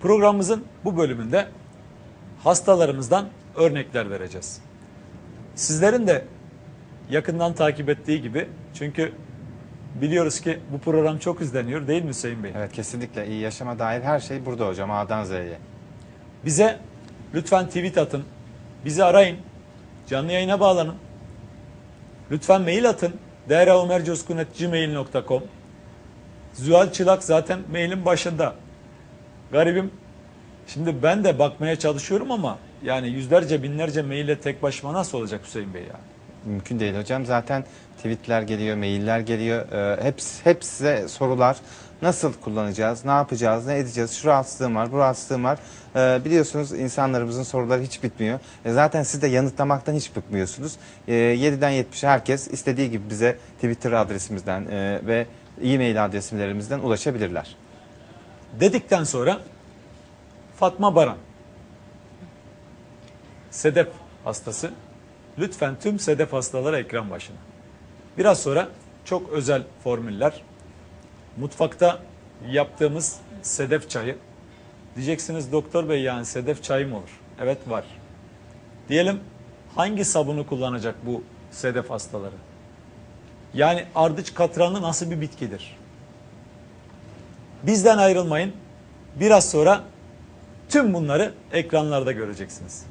Programımızın bu bölümünde hastalarımızdan örnekler vereceğiz. Sizlerin de yakından takip ettiği gibi çünkü biliyoruz ki bu program çok izleniyor değil mi Hüseyin Bey? Evet kesinlikle iyi yaşama dair her şey burada hocam A'dan Z'ye. Bize lütfen tweet atın. Bizi arayın. Canlı yayına bağlanın. Lütfen mail atın. draomercoskun.gmail.com Zühal Çılak zaten mailin başında. Garibim. Şimdi ben de bakmaya çalışıyorum ama yani yüzlerce binlerce maille tek başıma nasıl olacak Hüseyin Bey ya? Mümkün değil hocam. Zaten tweetler geliyor, mailler geliyor. Ee, hepsi, hep size sorular. Nasıl kullanacağız, ne yapacağız, ne edeceğiz? Şu rahatsızlığım var, bu rahatsızlığım var. Ee, biliyorsunuz insanlarımızın soruları hiç bitmiyor. E, zaten siz de yanıtlamaktan hiç bıkmıyorsunuz. Ee, 7'den 70'e herkes istediği gibi bize Twitter adresimizden e, ve e-mail adreslerimizden ulaşabilirler. Dedikten sonra Fatma Baran. Sedef hastası. Lütfen tüm sedef hastaları ekran başına. Biraz sonra çok özel formüller. Mutfakta yaptığımız sedef çayı. Diyeceksiniz doktor bey yani sedef çayı mı olur? Evet var. Diyelim hangi sabunu kullanacak bu sedef hastaları? Yani ardıç katranı nasıl bir bitkidir? Bizden ayrılmayın. Biraz sonra tüm bunları ekranlarda göreceksiniz.